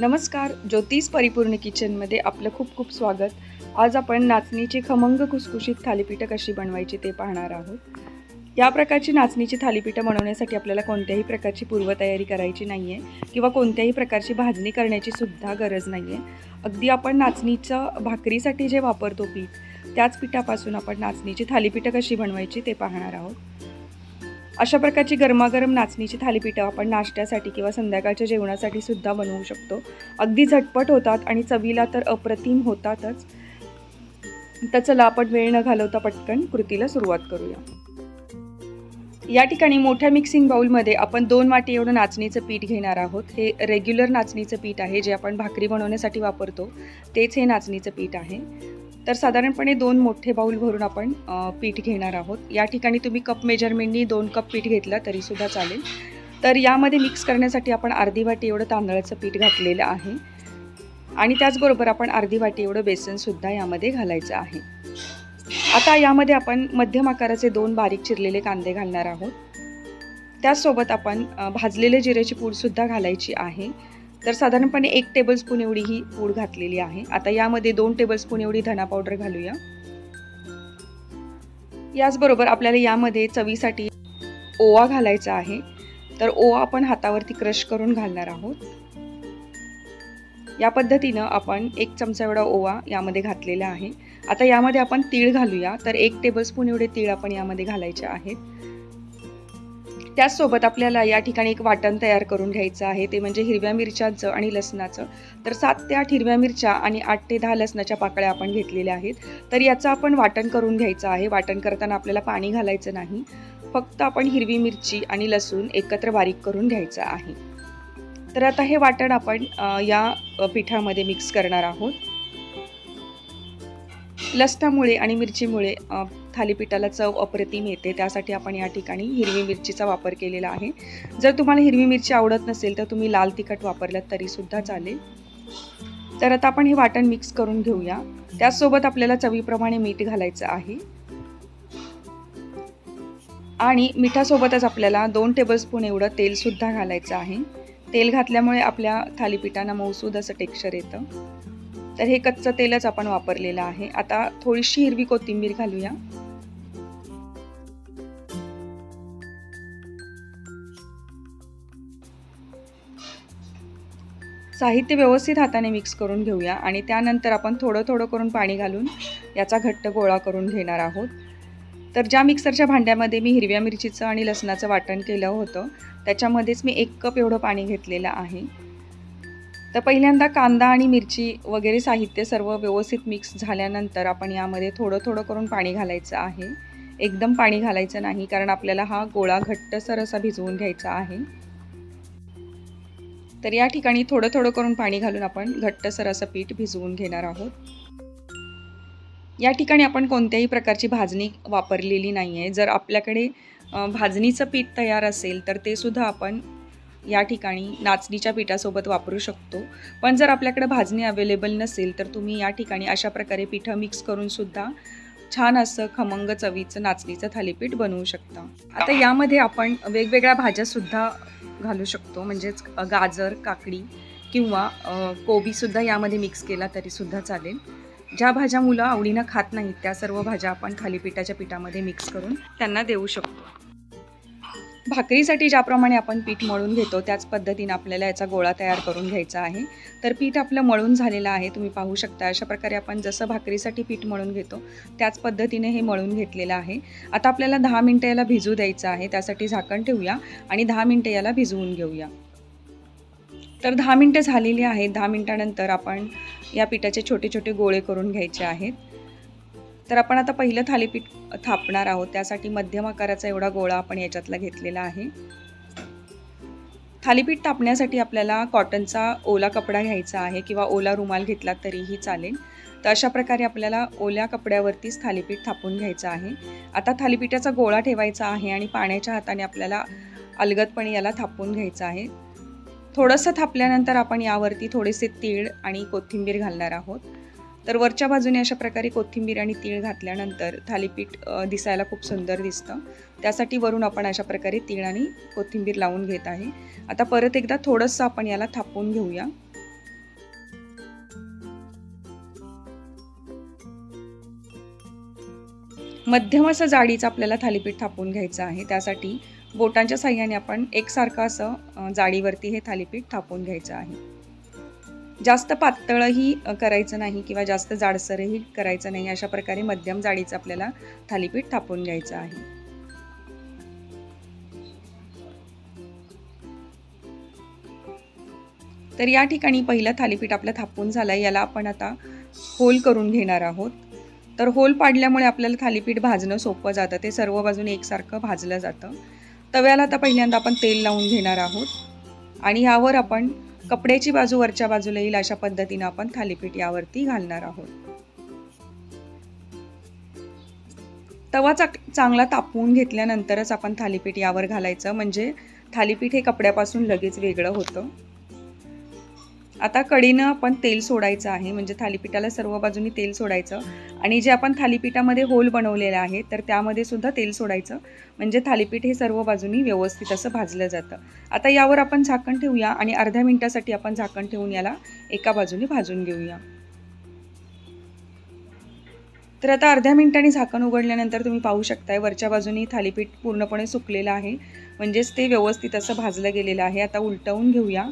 नमस्कार ज्योतिष परिपूर्ण किचनमध्ये आपलं खूप खूप स्वागत. आज आपण नाचणीची खमंग खुसखुशीत थालीपीठं कशी बनवायची ते पाहणार आहोत. या प्रकारची नाचणीची थालीपीठं बनवण्यासाठी आपल्याला कोणत्याही प्रकारची पूर्वतयारी करायची नाही आहे किंवा कोणत्याही प्रकारची भाजणी करण्याची सुद्धा गरज नाही आहे अगदी आपण नाचणीचं भाकरीसाठी जे वापरतो पीठ त्याच पिठापासून आपण नाचणीची थालीपीठं कशी बनवायची ते पाहणार आहोत. अशा प्रकारची गरमागरम नाचणीची थालीपीठं आपण नाश्त्यासाठी किंवा संध्याकाळच्या जेवणासाठी सुद्धा बनवू शकतो. अगदी झटपट होतात आणि चवीला तर अप्रतिम होतातच. तर चला आपण वेळ न घालवता पटकन कृतीला सुरुवात करूया. या ठिकाणी मोठ्या मिक्सिंग बाउलमध्ये आपण दोन वाटी एवढं नाचणीचं पीठ घेणार आहोत. हे रेग्युलर नाचणीचं पीठ आहे जे आपण भाकरी बनवण्यासाठी वापरतो. तेच हे नाचणीचं पीठ आहे. तर साधारणपणे दोन मोठे बाऊल भरून आपण पीठ घेणार आहोत. या ठिकाणी तुम्ही कप मेजरमेंटनी दोन कप पीठ घेतलं तरीसुद्धा चालेल. तर यामध्ये मिक्स करण्यासाठी आपण अर्धी वाटी एवढं तांदळाचं पीठ घातलेलं आहे. आणि त्याचबरोबर आपण अर्धी वाटी एवढं बेसनसुद्धा यामध्ये घालायचं आहे. आता यामध्ये आपण मध्यम आकाराचे दोन बारीक चिरलेले कांदे घालणार आहोत. त्याचसोबत आपण भाजलेले जिऱ्याची पूडसुद्धा घालायची आहे. तर साधारणपणे एक टेबलस्पून एवढी ही पूड घातलेली आहे. आता यामध्ये दोन टेबलस्पून एवढी धना पावडर घालूया. याचबरोबर आपल्याला यामध्ये चवीसाठी ओवा घालायचा आहे. तर ओवा आपण हातावरती क्रश करून घालणार आहोत. या पद्धतीनं आपण एक चमचा एवढा ओवा यामध्ये घातलेला आहे. आता यामध्ये आपण तीळ घालूया. तर एक टेबलस्पून एवढे तीळ आपण यामध्ये घालायचे आहेत. त्याचसोबत आपल्याला या ठिकाणी एक वाटण तयार करून घ्यायचं आहे. ते म्हणजे हिरव्या मिरच्यांचं आणि लसणाचं. तर सात ते आठ हिरव्या मिरच्या आणि आठ ते दहा लसणाच्या पाकळ्या आपण घेतलेल्या आहेत. तर याचं आपण वाटण करून घ्यायचं आहे. वाटण करताना आपल्याला पाणी घालायचं नाही. फक्त आपण हिरवी मिरची आणि लसूण एकत्र बारीक करून घ्यायचं आहे. तर आता हे वाटण आपण या पिठामध्ये मिक्स करणार आहोत. लसणामुळे आणि मिरचीमुळे थालीपीठाला चव अप्रतिम येते. त्यासाठी आपण या ठिकाणी हिरवी मिरचीचा वापर केलेला आहे. जर तुम्हाला हिरवी मिरची आवडत नसेल तर तुम्ही लाल तिखट वापरलात तरीसुद्धा चालेल. तर आता आपण हे वाटण मिक्स करून घेऊया. त्याचसोबत आपल्याला चवीप्रमाणे मीठ घालायचं आहे. आणि मिठासोबतच आपल्याला दोन टेबलस्पून एवढं तेलसुद्धा घालायचं आहे. तेल घातल्यामुळे आपल्या थालीपीठांना मऊसूद असं टेक्स्चर येतं. तर हे कच्चं तेलच आपण वापरलेलं आहे. आता थोडीशी हिरवी कोथिंबीर घालूया. साहित्य व्यवस्थित हाताने मिक्स करून घेऊया आणि त्यानंतर आपण थोडं थोडं करून पाणी घालून याचा घट्ट गोळा करून घेणार आहोत. तर ज्या मिक्सरच्या भांड्यामध्ये मी हिरव्या मिरचीचं आणि लसणाचं वाटण केलं होतं त्याच्यामध्येच मी एक कप एवढं पाणी घेतलेलं आहे. तर पहिल्यांदा कांदा आणि मिरची वगैरे साहित्य सर्व व्यवस्थित मिक्स झाल्यानंतर आपण यामध्ये थोडं थोडं करून पाणी घालायचं आहे. एकदम पाणी घालायचं नाही कारण आपल्याला हा गोळा घट्टसर असा भिजवून घ्यायचा आहे. तर या ठिकाणी थोडं थोडं करून पाणी घालून आपण घट्टसर असं पीठ भिजवून घेणार आहोत. या ठिकाणी आपण कोणत्याही प्रकारची भाजणी वापरलेली नाही आहे जर आपल्याकडे भाजणीचं पीठ तयार असेल तर ते सुद्धा आपण या ठिकाणी नाचणीच्या पिठासोबत वापरू शकतो. पण जर आपल्याकडे भाजणी अवेलेबल नसेल तर तुम्ही या ठिकाणी अशा प्रकारे पिठं मिक्स करून सुद्धा छान असं खमंग चवीचं नाचणीचं थालीपीठ बनवू शकता. आता यामध्ये आपण वेगवेगळ्या भाज्यासुद्धा घालू शकतो. म्हणजेच गाजर काकडी किंवा कोबीसुद्धा यामध्ये मिक्स केला तरीसुद्धा चालेल. ज्या भाज्या मुलं आवडीनं खात नाहीत त्या सर्व भाज्या आपण थालीपीठाच्या पिठामध्ये मिक्स करून त्यांना देऊ शकतो. भाकरीसाठी ज्याप्रमाणे आपण पीठ मळून घेतो त्याच पद्धतीने आपल्याला याचा गोळा तयार करून घ्यायचा आहे. तर पीठ आपलं मळून झालेलं आहे तुम्ही पाहू शकता. अशा प्रकारे आपण जसं भाकरीसाठी पीठ मळून घेतो त्याच पद्धतीने हे मळून घेतलेलं आहे. आता आपल्याला दहा मिनटं याला भिजू द्यायचं आहे त्यासाठी झाकण ठेवूया आणि दहा मिनटं याला भिजवून घेऊया. तर दहा मिनटं झालेली आहेत. दहा मिनटानंतर आपण या पिठाचे छोटे छोटे गोळे करून घ्यायचे आहेत. तर आपण आता पहिलं थालीपीठ थापणार आहोत. त्यासाठी मध्यम आकाराचा एवढा गोळा आपण याच्यातला घेतलेला आहे. थालीपीठ तापण्यासाठी आपल्याला कॉटनचा ओला कपडा घ्यायचा आहे किंवा ओला रुमाल घेतला तरीही चालेल. तर अशा प्रकारे आपल्याला ओल्या कपड्यावरतीच थालीपीठ थापून घ्यायचं आहे. आता थालीपीठाचा गोळा ठेवायचा आहे आणि पाण्याच्या हाताने आपल्याला अलगदपणे याला थापून घ्यायचं आहे. थोडंसं थापल्यानंतर आपण यावरती थोडेसे तीळ आणि कोथिंबीर घालणार आहोत. तर वरच्या बाजूने अशा प्रकारे कोथिंबीर आणि तीळ घातल्यानंतर थालीपीठ दिसायला खूप सुंदर दिसतं. त्यासाठी वरून आपण अशा प्रकारे तीळ आणि कोथिंबीर लावून घेत आहे. आता परत एकदा थोडंसं आपण याला थापून घेऊया. मध्यम असं जाडीचं आपल्याला थालीपीठ थापून घ्यायचं आहे. त्यासाठी बोटांच्या साह्याने आपण एकसारखं असं जाडीवरती हे थालीपीठ थापून घ्यायचं आहे. जास्त पातळही करायचं नाही किंवा जास्त जाडसरही करायचं नाही अशा प्रकारे मध्यम जाडीचं आपल्याला थालीपीठ थापून घ्यायचं आहे. तर या ठिकाणी पहिलं थालीपीठ आपलं थापून झालं आहे याला आपण आता होल करून घेणार आहोत. तर होल पाडल्यामुळे आपल्याला थालीपीठ भाजणं सोपं जातं. ते सर्व बाजूने एकसारखं भाजलं जातं. तव्याला आता पहिल्यांदा आपण तेल लावून घेणार आहोत. आणि यावर आपण कपड्याची बाजू वरच्या बाजूला येईल अशा पद्धतीनं आपण थालीपीठ यावरती घालणार आहोत. तवा चांगला तापवून घेतल्यानंतरच आपण थालीपीठ यावर घालायचं. म्हणजे थालीपीठ हे कपड्यापासून लगेच वेगळं होतं. आता कढीनं आपण तेल सोडायचं आहे म्हणजे थालीपीठाला सर्व बाजूनी तेल सोडायचं. आणि जे आपण थालीपीठामध्ये होल बनवलेलं आहे तर त्यामध्ये सुद्धा तेल सोडायचं. म्हणजे थालीपीठ हे सर्व बाजूनी व्यवस्थित असं भाजलं जातं. आता यावर आपण झाकण ठेवूया आणि अर्ध्या मिनटासाठी आपण झाकण ठेवून याला एका बाजूने भाजून घेऊया. तर आता अर्ध्या मिनिटांनी झाकण उघडल्यानंतर तुम्ही पाहू शकताय वरच्या बाजूनी थालीपीठ पूर्णपणे सुकलेलं आहे. म्हणजेच ते व्यवस्थित असं भाजलं गेलेलं आहे. आता उलटवून घेऊया.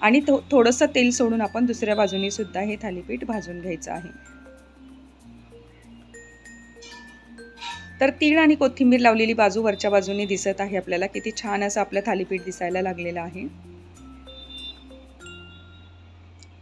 आणि थो थोडंसं तेल सोडून आपण दुसऱ्या बाजूने सुद्धा हे थालीपीठ भाजून घ्यायचं आहे. तर तीळ आणि कोथिंबीर लावलेली बाजू वरच्या बाजूने दिसत आहे आपल्याला. किती छान असं आपलं थालीपीठ दिसायला लागलेलं आहे.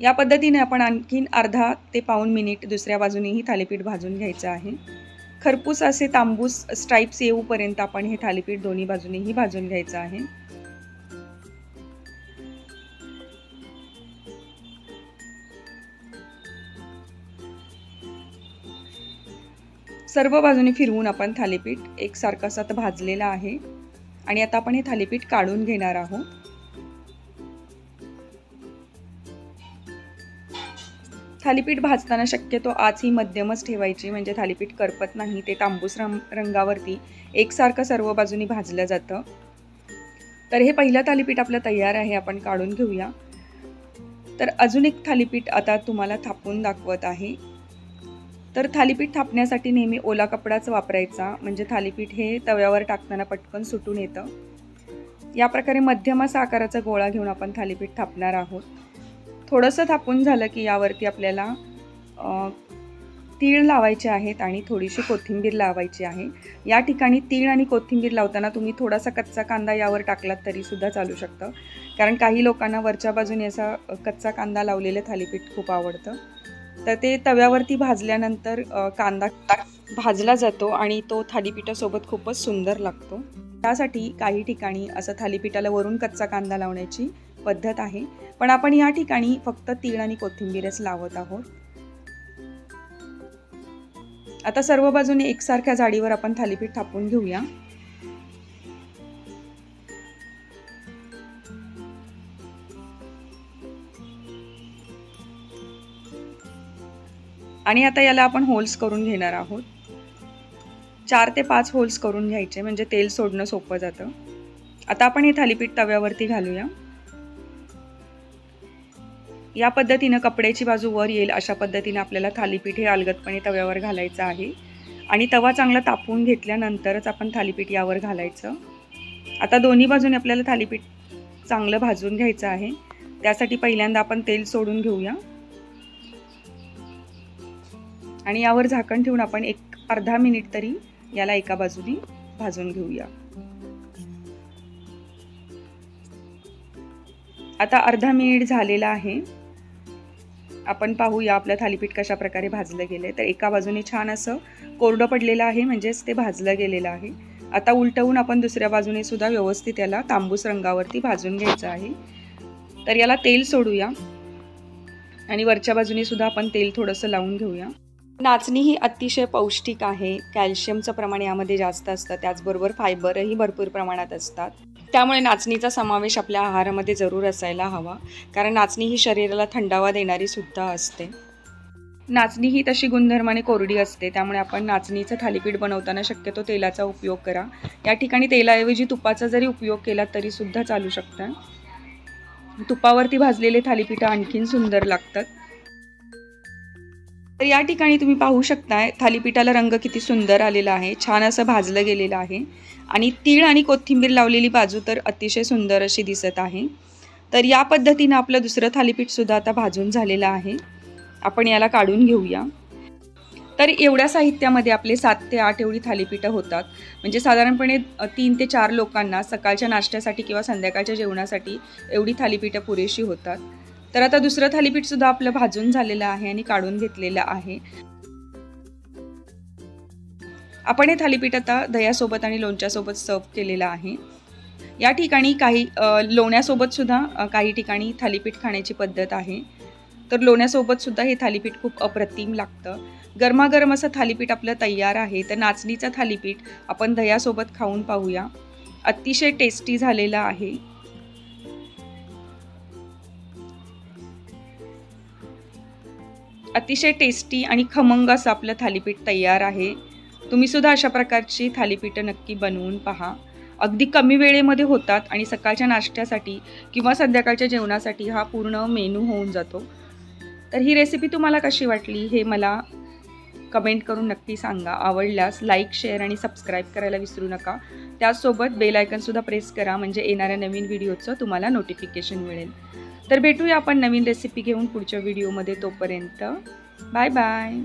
या पद्धतीने आपण आणखीन अर्धा ते पाऊन मिनिट दुसऱ्या बाजूनेही थालीपीठ भाजून घ्यायचं आहे. खरपूस असे तांबूस स्ट्राईप्स येऊपर्यंत आपण हे थालीपीठ दोन्ही बाजूनेही भाजून घ्यायचं आहे. सर्व बाजूने फिरवून आपण थालीपीठ एकसारखं असं आता भाजलेलं आहे. आणि आता आपण हे थालीपीठ काढून घेणार आहोत. थालीपीठ भाजताना शक्यतो आज ही मध्यमच ठेवायची म्हणजे थालीपीठ करपत नाही ते तांबूस रंग रंगावरती एकसारखं सर्व बाजूनी भाजलं जातं. तर हे पहिलं थालीपीठ आपलं तयार आहे आपण काढून घेऊया. तर अजून एक थालीपीठ आता तुम्हाला थापून दाखवत आहे. तर थालीपीठ थापण्यासाठी नेहमी ओला कपडाच वापरायचा. म्हणजे थालीपीठ हे तव्यावर टाकताना पटकन सुटून येतं. या प्रकारे मध्यम असा आकाराचा गोळा घेऊन आपण थालीपीठ थापणार आहोत. थोडंसं थापून झालं की यावरती आपल्याला तीळ लावायचे आहेत आणि थोडीशी कोथिंबीर लावायची आहे. या ठिकाणी तीळ आणि कोथिंबीर लावताना तुम्ही थोडासा कच्चा कांदा यावर टाकलात तरीसुद्धा चालू शकतं. कारण काही लोकांना वरच्या बाजूने असा कच्चा कांदा लावलेलं थालीपीठ खूप आवडतं. तर ते तव्यावरती भाजल्यानंतर कांदा भाजला जातो आणि तो थालीपीठासोबत खूपच सुंदर लागतो. त्यासाठी काही ठिकाणी असं थालीपीठाला वरून कच्चा कांदा लावण्याची पद्धत आहे. पण आपण या ठिकाणी फक्त तीळ आणि कोथिंबीरच लावत आहोत. आता सर्व बाजूने एकसारख्या जाडीवर आपण थालीपीठ थापून घेऊया. आणि आता याला आपण होल्स करून घेणार आहोत. चार ते पाच होल्स करून घ्यायचे म्हणजे तेल सोडणं सोपं जातं. आता आपण हे थालीपीठ तव्यावरती घालूया. या पद्धतीनं कपड्याची बाजू वर येईल अशा पद्धतीने आपल्याला थालीपीठ हे अलगदपणे तव्यावर घालायचं आहे. आणि तवा चांगला तापवून घेतल्यानंतरच आपण थालीपीठ यावर घालायचं. आता दोन्ही बाजूने आपल्याला थालीपीठ चांगलं भाजून घ्यायचं आहे. त्यासाठी पहिल्यांदा आपण तेल सोडून घेऊया. आणि यावर झाकण ठेवून आपण एक अर्धा मिनिट तरी याला एका बाजूनी भाजून घेऊया. आता अर्धा मिनिट झालेला आहे. आपण पाहूया आपलं थालीपीठ कशा प्रकारे भाजलं गेलं आहे तर एका बाजूने छान असं कोरडं पडलेलं आहे म्हणजेच ते भाजलं गेलेलं आहे. आता उलटवून आपण दुसऱ्या बाजूने सुद्धा व्यवस्थित याला तांबूस रंगावरती भाजून घ्यायचं आहे. तर याला तेल सोडूया. आणि वरच्या बाजूने सुद्धा आपण तेल थोडंसं लावून घेऊया. नाचणी ही अतिशय पौष्टिक आहे. कॅल्शियमचं प्रमाण यामध्ये जास्त असतं. त्याचबरोबर फायबरही भरपूर प्रमाणात असतात. त्यामुळे नाचणीचा समावेश आपल्या आहारामध्ये जरूर असायला हवा. कारण नाचणी ही शरीराला थंडावा देणारी सुद्धा असते. नाचणी ही तशी गुणधर्माने कोरडी असते. त्यामुळे आपण नाचणीचं थालीपीठ बनवताना शक्यतो तेलाचा उपयोग करा. या ठिकाणी तेलाऐवजी तुपाचा जरी उपयोग केला तरी सुद्धा चालू शकतं. तुपावरती भाजलेले थालीपीठं आणखीन सुंदर लागतात. तर या ठिकाणी तुम्ही पाहू शकताय थालीपीठाला रंग किती सुंदर आलेला आहे छान असं भाजलं गेलेलं आहे. आणि तीळ आणि कोथिंबीर लावलेली बाजू तर अतिशय सुंदर अशी दिसत आहे. तर या पद्धतीनं आपलं दुसरं थालीपीठसुद्धा आता भाजून झालेलं आहे. आपण याला काढून घेऊया. तर एवढ्या साहित्यामध्ये आपले सात ते आठ एवढी थालीपीठं होतात. म्हणजे साधारणपणे तीन ते चार लोकांना सकाळच्या नाश्त्यासाठी किंवा संध्याकाळच्या जेवणासाठी एवढी थालीपीठं पुरेशी होतात. तर आता दुसरं थालीपीठसुद्धा आपलं भाजून झालेलं आहे आणि काढून घेतलेलं आहे. आपण हे थालीपीठ आता दह्यासोबत आणि लोणच्यासोबत सर्व केलेलं आहे. या ठिकाणी काही लोण्यासोबतसुद्धा लोण्यासोबत सुद्धा काही ठिकाणी थालीपीठ खाण्याची पद्धत आहे. तर लोण्यासोबत सुद्धा हे थालीपीठ खूप अप्रतिम लागतं. गरमागरम असं थालीपीठ आपलं तयार आहे तर नाचणीचं थालीपीठ आपण दह्यासोबत खाऊन पाहूया. अतिशय टेस्टी झालेलं आहे. अतिशय टेस्टी आणि खमंग असं आपलं थालीपीठ तयार आहे. तुम्ही सुद्धा अशा प्रकारची थालीपीठं नक्की बनवून पहा. अगदी कमी वेळेमध्ये होतात आणि सकाळच्या नाश्त्यासाठी किंवा संध्याकाळच्या जेवणासाठी हा पूर्ण मेनू होऊन जातो. तर ही रेसिपी तुम्हाला कशी वाटली हे मला कमेंट करून नक्की सांगा. आवडल्यास लाईक शेअर आणि सबस्क्राईब करायला विसरू नका. त्याचसोबत बेल आयकनसुद्धा प्रेस करा म्हणजे येणाऱ्या नवीन व्हिडिओचं तुम्हाला नोटिफिकेशन मिळेल. तर भेटूया आपण नवीन रेसिपी घेऊन पुढच्या व्हिडिओमध्ये तोपर्यंत. Bye bye